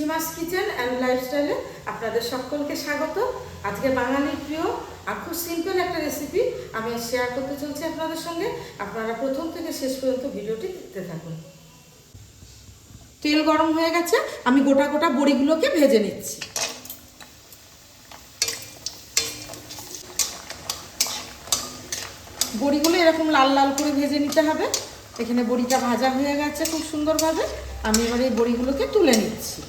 সীমাস kitchen and লাইফস্টাইলে আপনাদের সকলকে স্বাগত। আজকে বাঙালির প্রিয় আর খুব সিম্পল একটা রেসিপি আমি শেয়ার করতে চলছি আপনাদের সঙ্গে। আপনারা প্রথম থেকে শেষ পর্যন্ত ভিডিওটি দেখতে থাকুন। তেল গরম হয়ে গেছে, আমি গোটা গোটা বড়িগুলোকে ভেজে নিচ্ছি। বড়িগুলো এরকম লাল লাল করে ভেজে নিতে হবে। এখানে বড়িটা ভাজা হয়ে গেছে খুব সুন্দরভাবে। আমি এবার এই বড়িগুলোকে তুলে নিচ্ছি।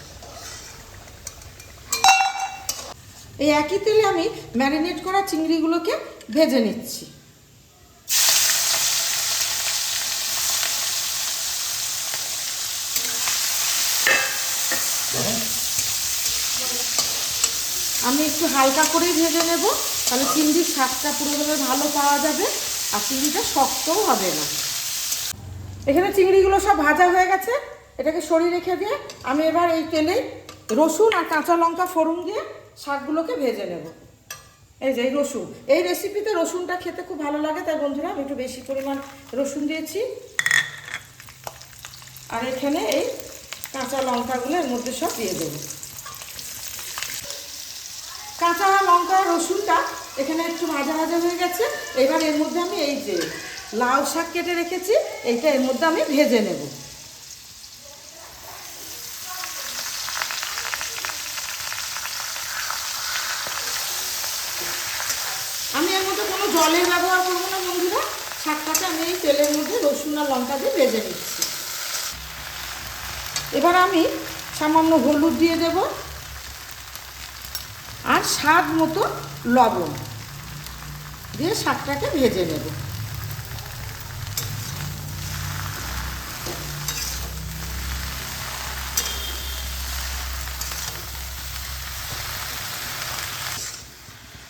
এই একই তেলে আমি ম্যারিনেট করা চিংড়িগুলোকে ভেজে নিচ্ছি। আমি একটু হালকা করেই ভেজে নেব, তাহলে চিংড়ির স্বাদটা পুরোভাবে ভালো পাওয়া যাবে আর চিংড়িটা শক্তও হবে না। এখানে চিংড়িগুলো সব ভাজা হয়ে গেছে, এটাকে সরিয়ে রেখে দিয়ে আমি এবার এই তেলে রসুন আর কাঁচা লঙ্কা ফোড়ন দিয়ে শাকগুলোকে ভেজে নেব। এই যে, এই রসুন। এই রেসিপিতে রসুনটা খেতে খুব ভালো লাগে, তাই বন্ধুরা আমি একটু বেশি পরিমাণ রসুন দিয়েছি। আর এখানে এই কাঁচা লঙ্কাগুলো এর মধ্যে সব দিয়ে দেবো। কাঁচা লঙ্কা রসুনটা এখানে একটু ভাজা ভাজা হয়ে গেছে। এবার এর মধ্যে আমি এই যে লাল শাক কেটে রেখেছি, এইটা এর মধ্যে আমি ভেজে নেব আমি এর মধ্যে কোনো জলের ব্যবহার করব না বন্ধুরা? শাকটাকে আমি এই তেলের মধ্যে রসুন আর লঙ্কা দিয়ে ভেজে নিচ্ছি। এবার আমি সামান্য হলুদ দিয়ে দেব আর স্বাদ মতো লবণ দিয়ে শাকটাকে ভেজে নেব।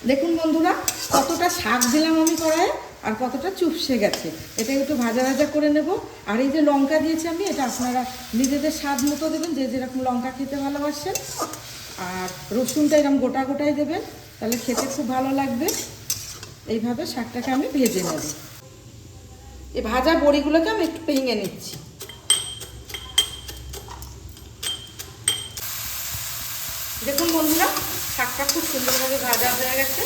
দেখুন বন্ধুরা, কতটা শাক দিলাম আমি কড়াইয়ে আর কতটা চুপসে গেছে। এটা একটু ভাজা ভাজা করে নেব। আর এই যে লঙ্কা দিয়েছি আমি, এটা আপনারা নিজেদের স্বাদ মতো দেবেন, যে যেরকম লঙ্কা খেতে ভালোবাসেন। আর রসুনটা এরকম গোটা গোটাই দেবেন, তাহলে খেতে খুব ভালো লাগবে। এইভাবে শাকটাকে আমি ভেজে নেব। এই ভাজা বড়িগুলোকে আমি একটু ভেঙে নিচ্ছি দেখুন বন্ধুরা শাকটা খুব সুন্দরভাবে ভাজা হয়ে গেছে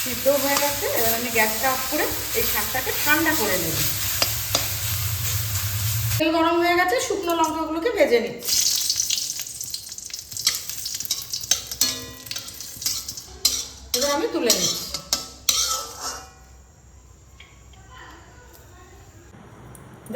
সিদ্ধ হয়ে গেছে। এবার আমি গ্যাসটা অফ করে এই শাকটাকে ঠান্ডা করে নেব। তেল গরম হয়ে গেছে, শুকনো লঙ্কাগুলোকে ভেজে নিচ্ছি। এবার আমি তুলে নিচ্ছি।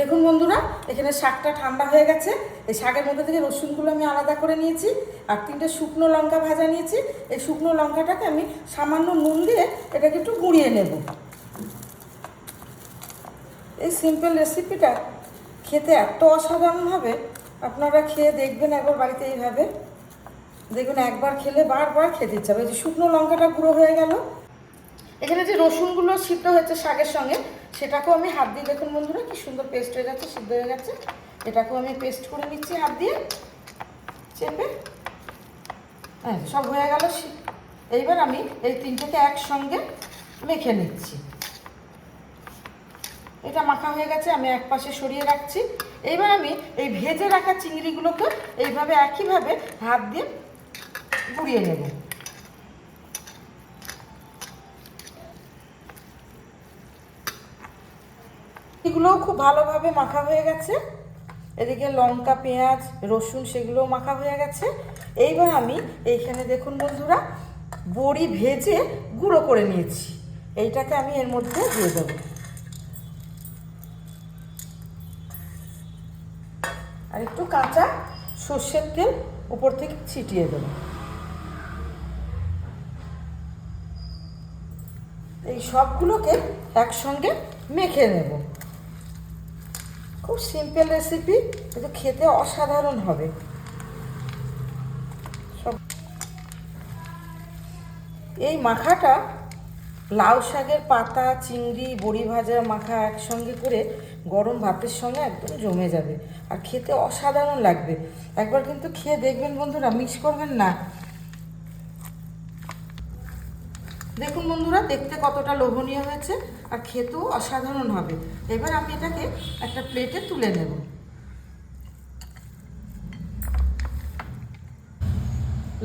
দেখুন বন্ধুরা, এখানে শাকটা ঠান্ডা হয়ে গেছে। এই শাকের মধ্যে থেকে রসুনগুলো আমি আলাদা করে নিয়েছি, আর তিনটে শুকনো লঙ্কা ভাজা নিয়েছি। এই শুকনো লঙ্কাটাকে আমি সামান্য নুন দিয়ে এটাকে একটু গুঁড়িয়ে নেব। এই সিম্পল রেসিপিটা খেতে এত অসাধারণভাবে আপনারা খেয়ে দেখবেন একবার বাড়িতে এইভাবে। দেখুন, একবার খেলে বারবার খেতে ইচ্ছা হবে। যে শুকনো লঙ্কাটা গুঁড়ো হয়ে গেল। এখানে যে রসুনগুলো সিদ্ধ হয়েছে শাকের সঙ্গে সেটাকেও আমি হাত দিয়ে দেখুন বন্ধুরা, কি সুন্দর পেস্ট হয়ে যাচ্ছে, সিদ্ধ হয়ে গেছে। এটাকেও আমি পেস্ট করে নিচ্ছি হাত দিয়ে, চেপে। হ্যাঁ সব হয়ে গেল এইবার আমি এই তিনটেকে একসঙ্গে মেখে নিচ্ছি। এটা মাখা হয়ে গেছে, আমি এক পাশে সরিয়ে রাখছি। এইবার আমি এই ভেজে রাখা চিংড়িগুলোকে এইভাবে একইভাবে হাত দিয়ে গুঁড়িয়ে নেব। এগুলোও খুব ভালোভাবে মাখা হয়ে গেছে। এদিকে লঙ্কা, পেঁয়াজ, রসুন সেগুলোও মাখা হয়ে গেছে। এইবার আমি এইখানে দেখুন বন্ধুরা, বড়ি ভেজে গুঁড়ো করে নিয়েছি। এইটাকে আমি এর মধ্যে দিয়ে দেবো। আর একটু কাঁচা সর্ষের তেল উপর থেকে ছিটিয়ে দেবো। এই সবগুলোকে একসঙ্গে মেখে নেব। খুব সিম্পল রেসিপি কিন্তু খেতে অসাধারণ হবে। সব এই মাখাটা লাউ শাকের পাতা, চিংড়ি, বড়ি ভাজা মাখা একসঙ্গে করে গরম ভাতের সঙ্গে একদম জমে যাবে। আর খেতে অসাধারণ লাগবে। একবার কিন্তু খেয়ে দেখবেন বন্ধুরা মিক্স করবেন না। দেখুন বন্ধুরা, দেখতে কতটা লোভনীয় হয়েছে আর খেতেও অসাধারণ হবে। এবার আমি এটাকে একটা প্লেটে তুলে নেব।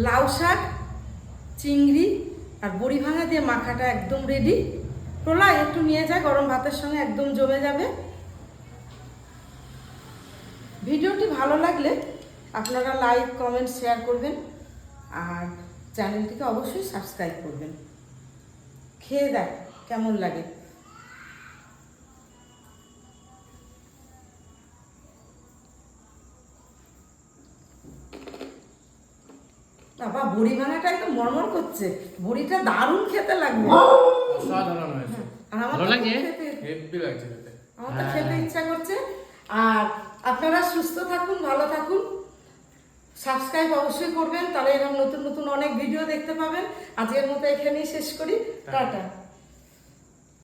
লাউ শাক, চিংড়ি আর বড়ি ভাঙা দিয়ে মাখাটা একদম রেডি প্রলয় একটু নিয়ে যায় গরম ভাতের সঙ্গে একদম জমে যাবে। ভিডিওটি ভালো লাগলে আপনারা লাইক কমেন্ট শেয়ার করবেন। আর চ্যানেলটিকে অবশ্যই সাবস্ক্রাইব করবেন। খেয়ে দেখ কেমন লাগে। বাবা বড়ি ভাঙাটা একদম মরমর করছে। বড়িটা দারুণ খেতে লাগবে। অসাধারণ হয়েছে। আর আমার ভালো তো হেভি লাগছে খেতে। আমার তো খেতে ইচ্ছা করছে। আর আপনারা সুস্থ থাকুন ভালো থাকুন। সাবস্ক্রাইব অবশ্যই করবেন তাহলে এরকম নতুন নতুন অনেক ভিডিও দেখতে পাবেন। আজকের মতো এখানেই শেষ করি। টাটা।